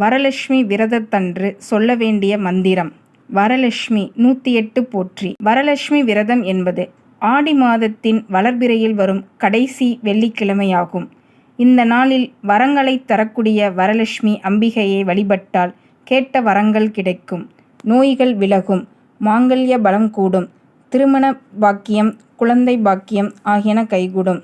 வரலட்சுமி விரதத்தன்று சொல்ல வேண்டிய மந்திரம். வரலட்சுமி நூற்றி எட்டு போற்றி. வரலட்சுமி விரதம் என்பது ஆடி மாதத்தின் வளர்பிறையில் வரும் கடைசி வெள்ளிக்கிழமையாகும். இந்த நாளில் வரங்களை தரக்கூடிய வரலட்சுமி அம்பிகையை வழிபட்டால் கேட்ட வரங்கள் கிடைக்கும். நோய்கள் விலகும். மாங்கல்ய பலம் கூடும். திருமண பாக்கியம் குழந்தை பாக்கியம் ஆகியன கைகூடும்.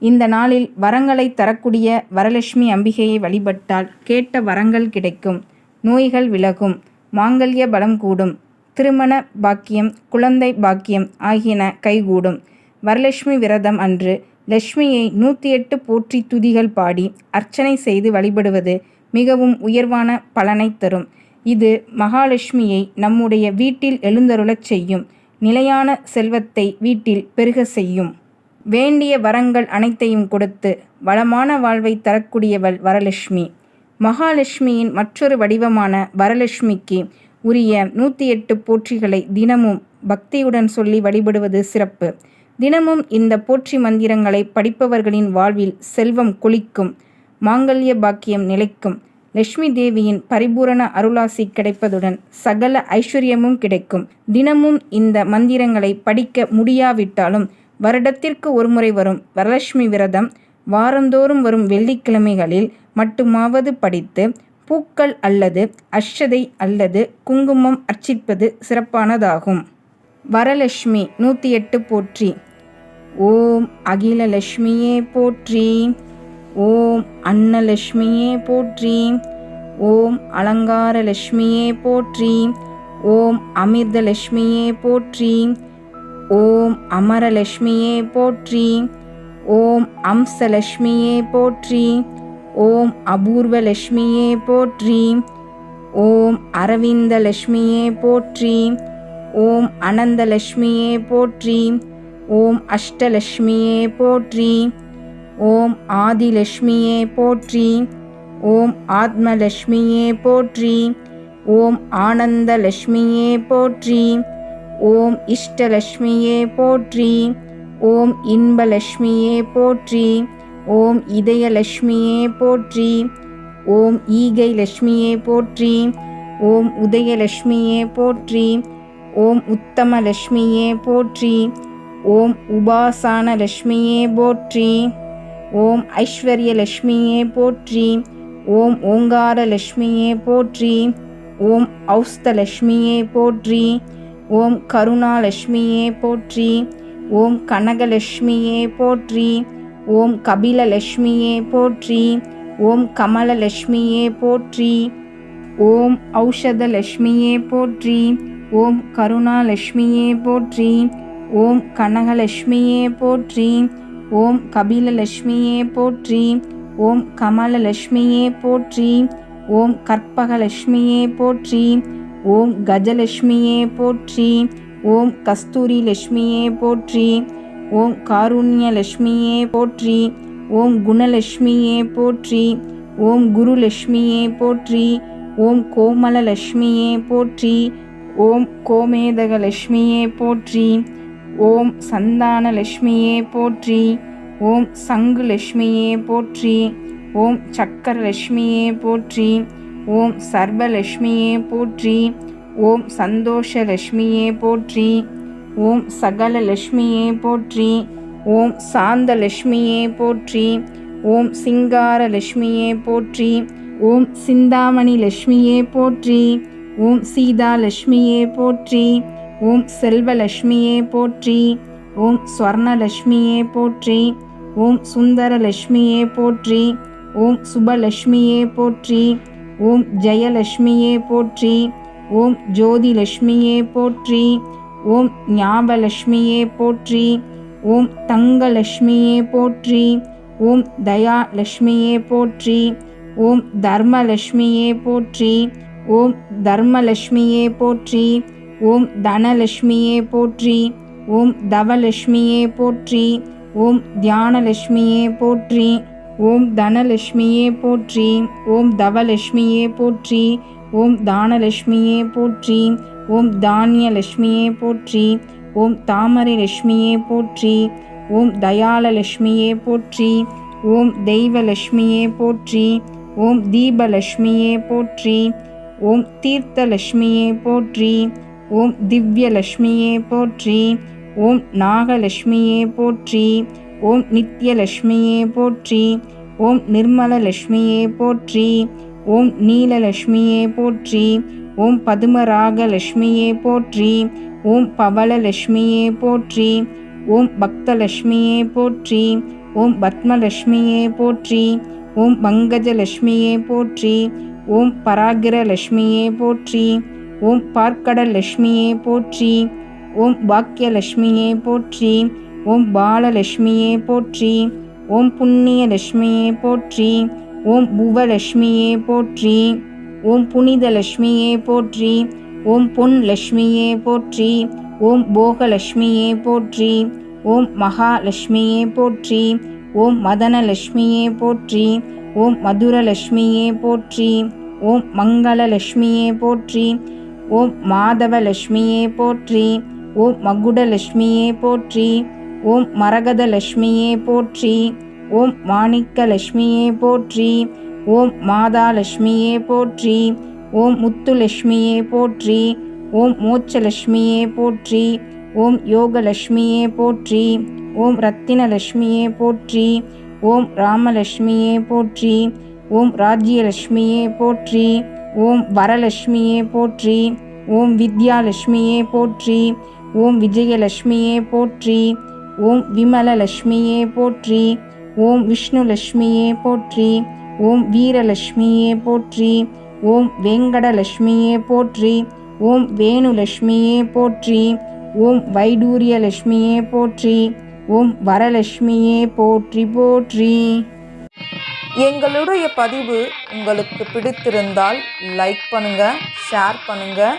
இந்த நாளில் வரங்களை தரக்கூடிய வரலட்சுமி அம்பிகையை வழிபட்டால் கேட்ட வரங்கள் கிடைக்கும். நோய்கள் விலகும். மாங்கல்ய பலம் கூடும். திருமண பாக்கியம் குழந்தை பாக்கியம் ஆகியன கைகூடும். வரலட்சுமி விரதம் அன்று லட்சுமியை நூற்றி எட்டு போற்றி துதிகள் பாடி அர்ச்சனை செய்து வழிபடுவது மிகவும் உயர்வான பலனை தரும். இது மகாலட்சுமியை நம்முடைய வீட்டில் எழுந்தருளச் செய்யும். நிலையான செல்வத்தை வீட்டில் பெருக செய்யும். வேண்டிய வரங்கள் அனைத்தையும் கொடுத்து வளமான வாழ்வை தரக்கூடியவள் வரலட்சுமி. மகாலட்சுமியின் மற்றொரு வடிவமான வரலட்சுமிக்கு உரிய நூற்றி எட்டு போற்றிகளை தினமும் பக்தியுடன் சொல்லி வழிபடுவது சிறப்பு. தினமும் இந்த போற்றி மந்திரங்களை படிப்பவர்களின் வாழ்வில் செல்வம் கொளிக்கும் மாங்கல்ய பாக்கியம் நிலைக்கும் லட்சுமி தேவியின் பரிபூரண அருளாசி கிடைப்பதுடன் சகல ஐஸ்வர்யமும் கிடைக்கும். தினமும் இந்த மந்திரங்களை படிக்க முடியாவிட்டாலும் வருடத்திற்கு ஒருமுறை வரும் வரலட்சுமி விரதம் வாரந்தோறும் வரும் வெள்ளிக்கிழமைகளில் மட்டுமாவது படித்து பூக்கள் அல்லது அஷதை அல்லது குங்குமம் அர்ச்சிப்பது சிறப்பானதாகும். வரலட்சுமி நூற்றி எட்டு போற்றி. ஓம் அகிலலட்சுமியே போற்றி. ஓம் அன்னலட்சுமியே போற்றி. ஓம் அலங்காரலட்சுமியே போற்றி. ஓம் அமிர்தலட்சுமியே போற்றி. ஓம் அமரலட்சுமியே போற்றி. ஓம் அம்சலட்சுமியே போற்றி. ஓம் அபூர்வலட்சுமியே போற்றி. ஓம் அரவிந்தலட்சுமியே போற்றி. ஓம் அனந்தலட்சுமியே போற்றி. ஓம் அஷ்டலட்சுமியே போற்றி. ஓம் ஆதிலட்சுமியே போற்றி. ஓம் ஆத்மலட்சுமியே போற்றி. ஓம் ஆனந்தலட்சுமியே போற்றி. ஓம் இஷ்டலட்சுமியே போற்றி ஓம் இன்பலட்சுமியே போற்றி ஓம் இதயலட்சுமியே போற்றி ஓம் ஈகை லட்சுமியே போற்றி ஓம் உதயலட்சுமியே போற்றி ஓம் உத்தம லட்சுமியே போற்றி ஓம் உபாசான லட்சுமியே போற்றி ஓம் ஐஸ்வர்யலட்சுமியே போற்றி ஓம் ஓங்கார லட்சுமியே போற்றி ஓம் ஔஸ்தலட்சுமியே போற்றி ஓம் கருணாலட்சுமியே போற்றி ஓம் கனகலட்சுமியே போற்றி ஓம் கபிலலட்சுமியே போற்றி ஓம் கமலலட்சுமியே போற்றி ஓம் ஔஷதலட்சுமியே போற்றி ஓம் கருணாலட்சுமியே போற்றி ஓம் கனகலட்சுமியே போற்றி ஓம் கபிலலட்சுமியே போற்றி ஓம் கமலலட்சுமியே போற்றி ஓம் கற்பகலட்சுமியே போற்றி ஓம் கஜலட்சுமியே போற்றி ஓம் கஸ்தூரி லட்சுமியே போற்றி ஓம் காருண்ய லட்சுமியே போற்றி ஓம் குணலட்சுமியே போற்றி ஓம் குருலட்சுமியே போற்றி ஓம் கோமலலட்சுமியே போற்றி ஓம் கோமேதகலட்சுமியே போற்றி ஓம் சந்தான லட்சுமியே போற்றி ஓம் சங்கு லட்சுமியே போற்றி ஓம் சக்கரலட்சுமியே போற்றி ஓம் சர்வலக்ஷ்மியே போற்றி ஓம் சந்தோஷலட்சுமியே போற்றி ஓம் சகலலட்சுமியே போற்றி ஓம் சாந்தலட்சுமியே போற்றி ஓம் சிங்காரலட்சுமியே போற்றி ஓம் சிந்தாமணி லக்ஷ்மியே போற்றி ஓம் சீதாலட்சுமியே போற்றி ஓம் செல்வலக்ஷ்மியே போற்றி ஓம் ஸ்வர்ணலக்ஷ்மியே போற்றி ஓம் சுந்தரலட்சுமியே போற்றி ஓம் சுபலக்ஷ்மியே போற்றி ஓம் ஜெயலட்சுமியே போற்றி ஓம் ஜோதிலட்சுமியே போற்றி ஓம் ஞாபலட்சுமியே போற்றி ஓம் தங்கலட்சுமியே போற்றி ஓம் தயாலட்சுமியே போற்றி ஓம் தர்மலட்சுமியே போற்றி ஓம் தர்மலட்சுமியே போற்றி ஓம் தனலட்சுமியே போற்றி ஓம் தவலட்சுமியே போற்றி ஓம் தியானலட்சுமியே போற்றி ஓம் தனலட்சுமியே போற்றி ஓம் தவலட்சுமியே போற்றி ஓம் தானலட்சுமியே போற்றி ஓம் தானியலட்சுமியே போற்றி ஓம் தாமரை லட்சுமியே போற்றி ஓம் தயாளலட்சுமியே போற்றி ஓம் தெய்வலட்சுமியே போற்றி ஓம் தீபலட்சுமியே போற்றி ஓம் தீர்த்தலட்சுமியே போற்றி ஓம் திவ்யலட்சுமியே போற்றி ஓம் நாகலட்சுமியே போற்றி ஓம் நித்யலக்ஷ்மியே போற்றி ஓம் நிர்மலலக்ஷ்மியே போற்றி ஓம் நீலலக்ஷ்மியே போற்றி ஓம் பதுமராகலக்ஷ்மியே போற்றி ஓம் பவளலக்ஷ்மியே போற்றி ஓம் பக்தலக்ஷ்மியே போற்றி ஓம் பத்மலக்ஷ்மியே போற்றி ஓம் பங்கஜலட்சுமியே போற்றி ஓம் பராகிரலக்ஷ்மியே போற்றி ஓம் பார்க்கடலக்ஷ்மியே போற்றி ஓம் பாக்கியலக்ஷ்மியே போற்றி ஓம் பாலலட்சுமியே போற்றி ஓம் புண்ணிய லட்சுமியே போற்றி ஓம் புவலட்சுமியே போற்றி ஓம் புனித லட்சுமியே போற்றி ஓம் பொன் லட்சுமியே போற்றி ஓம் போகலட்சுமியே போற்றி ஓம் மகாலட்சுமியே போற்றி ஓம் மதனலட்சுமியே போற்றி ஓம் மதுரலட்சுமியே போற்றி ஓம் மங்களலட்சுமியே போற்றி ஓம் மாதவலட்சுமியே போற்றி ஓம் மகுடலட்சுமியே போற்றி ஓம் மரகத லட்சுமியே போற்றி ஓம் மாணிக்க லட்சுமியே போற்றி ஓம் மாதா லட்சுமியே போற்றி ஓம் முத்துலட்சுமியே போற்றி ஓம் மோட்சலட்சுமியே போற்றி ஓம் யோகலட்சுமியே போற்றி ஓம் ரத்தினலட்சுமியே போற்றி ஓம் ராமலட்சுமியே போற்றி ஓம் ராஜ்யலட்சுமியே போற்றி ஓம் வரலட்சுமியே போற்றி ஓம் வித்யாலட்சுமியே போற்றி ஓம் விஜயலட்சுமியே போற்றி ஓம் விமலலட்சுமியே போற்றி. ஓம் விஷ்ணுலட்சுமியே போற்றி. ஓம் வீரலட்சுமியே போற்றி. ஓம் வெங்கடலட்சுமியே போற்றி. ஓம் வேணுலட்சுமியே போற்றி. ஓம் வைடூரியலட்சுமியே போற்றி. ஓம் வரலட்சுமியே போற்றி போற்றி. எங்களுடைய பதிவு உங்களுக்கு பிடித்திருந்தால் லைக் பண்ணுங்கள் ஷேர் பண்ணுங்கள்